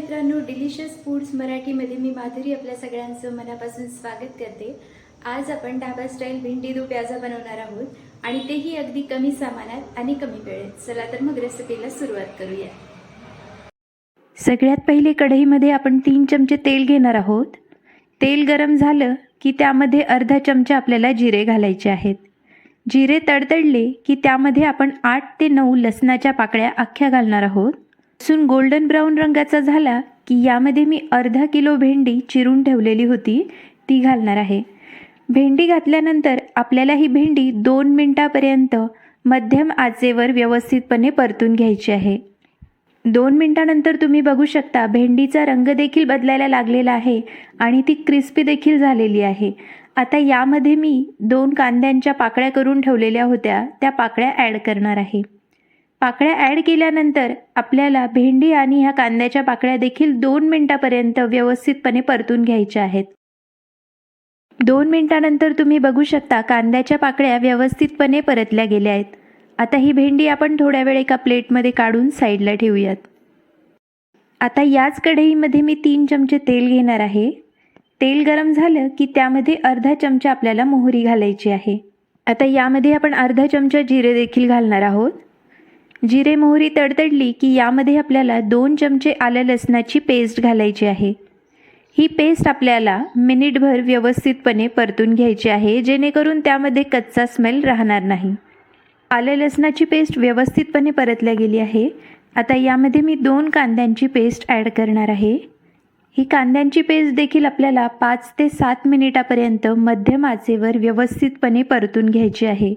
Foods मराठीमध्ये मी माधुरी आपल्या सगळ्यांचं मनापासून स्वागत करते. आज आपण ढाबा स्टाईल भेंडी दो प्याजा बनवणार आहोत आणि तेही अगदी कमी सामानात आणि कमी वेळेत. चला तर मग रेसिपीला सुरुवात करूया. सगळ्यात पहिले कढईमध्ये आपण तीन चमचे तेल घेणार आहोत. तेल गरम झालं की त्यामध्ये अर्धा चमचा आपल्याला जिरे घालायचे आहेत. जिरे तडतडले की त्यामध्ये आपण आठ ते नऊ लसणाच्या पाकळ्या अख्ख्या घालणार आहोत. लसूण गोल्डन ब्राऊन रंगाचा झाला की यामध्ये मी अर्धा किलो भेंडी चिरून ठेवलेली होती ती घालणार आहे. भेंडी घातल्यानंतर आपल्याला ही भेंडी दोन मिनटापर्यंत मध्यम आचेवर व्यवस्थितपणे परतून घ्यायची आहे. दोन मिनटानंतर तुम्ही बघू शकता भेंडीचा रंग देखील बदलायला लागलेला आहे आणि ती क्रिस्पी देखील झालेली आहे. आता यामध्ये मी दोन कांद्यांच्या पाकळ्या करून ठेवलेल्या होत्या त्या पाकळ्या ॲड करणार आहे. पाकळ्या ॲड केल्यानंतर आपल्याला भेंडी आणि ह्या कांद्याच्या पाकळ्या देखील दोन मिनटापर्यंत व्यवस्थितपणे परतून घ्यायच्या आहेत. दोन मिनटानंतर तुम्ही बघू शकता कांद्याच्या पाकळ्या व्यवस्थितपणे परतल्या गेल्या आहेत. आता ही भेंडी आपण थोड्या वेळ एका प्लेटमध्ये काढून साईडला ठेवूयात. आता याच कढईमध्ये मी तीन चमचे तेल घेणार आहे. तेल गरम झालं की त्यामध्ये अर्धा चमचा आपल्याला मोहरी घालायची आहे. आता यामध्ये आपण अर्धा चमचा जिरे देखील घालणार आहोत. जिरे मोहरी तडतडली की यामध्ये आपल्याला दोन चमचे आलं लसणाची पेस्ट घालायची आहे. ही पेस्ट आपल्याला मिनिटभर व्यवस्थितपणे परतून घ्यायची आहे जेणेकरून त्यामध्ये कच्चा स्मेल राहणार नाही. आलं लसणाची पेस्ट व्यवस्थितपणे परतल्या गेली आहे. आता यामध्ये मी दोन कांद्यांची पेस्ट ॲड करणार आहे. ही कांद्यांची पेस्ट देखील आपल्याला पाच ते सात मिनिटापर्यंत मध्यम आचेवर व्यवस्थितपणे परतून घ्यायची आहे.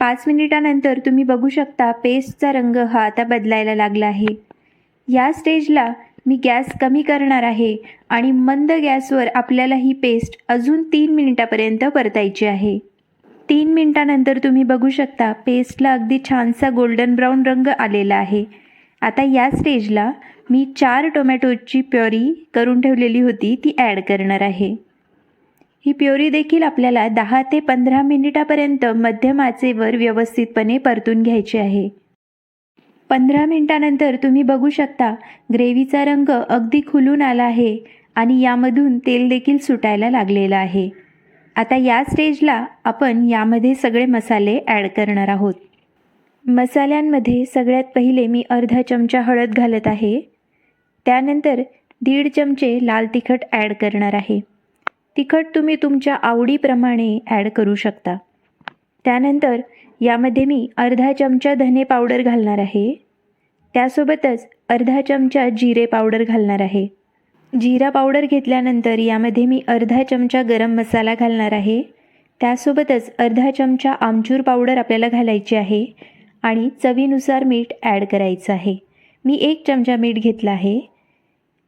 पाच मिनिटानंतर तुम्ही बघू शकता पेस्टचा रंग हा आता बदलायला लागला आहे. या स्टेजला मी गॅस कमी करणार आहे आणि मंद गॅसवर आपल्याला ही पेस्ट अजून तीन मिनिटापर्यंत परतायची आहे. तीन मिनिटानंतर तुम्ही बघू शकता पेस्टला अगदी छानसा गोल्डन ब्राऊन रंग आलेला आहे. आता या स्टेजला मी चार टोमॅटोची प्युरी करून ठेवलेली होती ती ॲड करणार आहे. ही प्युरी देखील आपल्याला दहा ते पंधरा मिनिटापर्यंत मध्यम आचेवर व्यवस्थितपणे परतून घ्यायची आहे. पंधरा मिनिटानंतर तुम्ही बघू शकता ग्रेव्हीचा रंग अगदी खुलून आला आहे आणि यामधून तेल देखील सुटायला लागलेलं आहे. आता या स्टेजला आपण यामध्ये सगळे मसाले ॲड करणार आहोत. मसाल्यांमध्ये सगळ्यात पहिले मी अर्धा चमचा हळद घालत आहे. त्यानंतर दीड चमचे लाल तिखट ॲड करणार आहे. तिखट तुम्ही तुमच्या आवडीप्रमाणे ॲड करू शकता. त्यानंतर यामध्ये मी अर्धा चमचा धने पावडर घालणार आहे. त्यासोबतच अर्धा चमचा जिरे पावडर घालणार आहे. जिरा पावडर घेतल्यानंतर यामध्ये मी अर्धा चमचा गरम मसाला घालणार आहे. त्यासोबतच अर्धा चमचा आमचूर पावडर आपल्याला घालायची आहे आणि चवीनुसार मीठ ॲड करायचं आहे. मी एक चमचा मीठ घेतला आहे.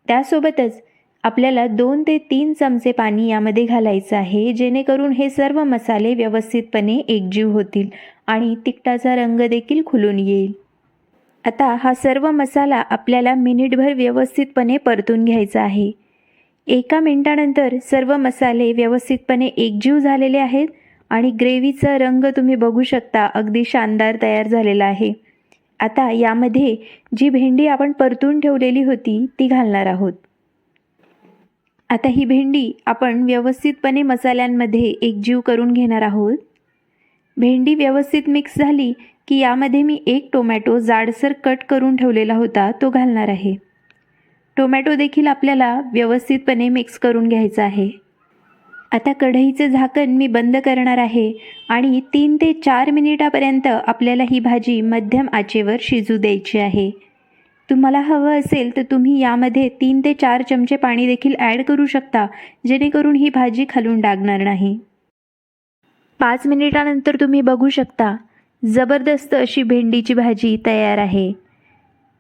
त्यासोबतच आपल्याला दोन ते तीन चमचे पाणी यामध्ये घालायचं आहे जेणेकरून हे सर्व मसाले व्यवस्थितपणे एकजीव होतील आणि तिखटाचा रंग देखील खुलून येईल. आता हा सर्व मसाला आपल्याला मिनिटभर व्यवस्थितपणे परतून घ्यायचा आहे. एका मिनिटानंतर सर्व मसाले व्यवस्थितपणे एकजीव झालेले आहेत आणि ग्रेव्हीचा रंग तुम्ही बघू शकता अगदी शानदार तयार झालेला आहे. आता यामध्ये जी भेंडी आपण परतून ठेवलेली होती ती घालणार आहोत. आता ही भेंडी आपण व्यवस्थितपणे मसाल्यांमध्ये एकजीव करून घेणार आहोत. भेंडी व्यवस्थित मिक्स झाली की यामध्ये मी एक टोमॅटो जाडसर कट करून ठेवलेला होता तो घालणार आहे. टोमॅटो देखील आपल्याला व्यवस्थितपणे मिक्स करून घ्यायचा आहे. आता कढईचं झाकण मी बंद करणार आहे आणि तीन ते चार मिनिटापर्यंत आपल्याला ही भाजी मध्यम आचेवर शिजू द्यायची आहे. तुम्हाला हवं असेल तर तुम्ही यामध्ये तीन ते चार चमचे पाणी देखील ॲड करू शकता जेणेकरून ही भाजी खालून डागणार नाही. पाच मिनिटानंतर तुम्ही बघू शकता जबरदस्त अशी भेंडीची भाजी तयार आहे.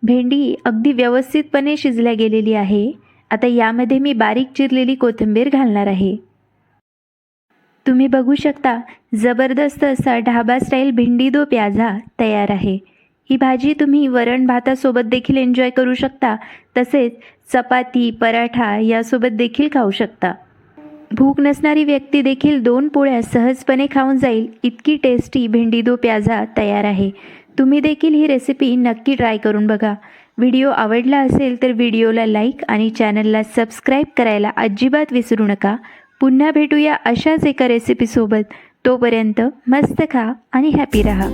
भेंडी अगदी व्यवस्थितपणे शिजल्या गेलेली आहे. आता यामध्ये मी बारीक चिरलेली कोथिंबीर घालणार आहे. तुम्ही बघू शकता जबरदस्त असा ढाबा स्टाईल भेंडी दो प्याझा तयार आहे. ही भाजी तुम्ही वरण भातासोबत देखील एन्जॉय करू शकता. तसेच चपाती पराठा यासोबत देखील खाऊ शकता. भूक नसणारी व्यक्ती देखील दोन पोळ्या सहजपणे खाऊन जाईल इतकी टेस्टी भेंडी दो प्याझा तयार आहे. तुम्ही देखील ही रेसिपी नक्की ट्राय करून बघा. व्हिडिओ आवडला असेल तर व्हिडिओला लाईक आणि चॅनलला सबस्क्राईब करायला अजिबात विसरू नका. पुन्हा भेटूया अशाच एका रेसिपीसोबत तोपर्यंत मस्त खा आणि हॅपी रहा.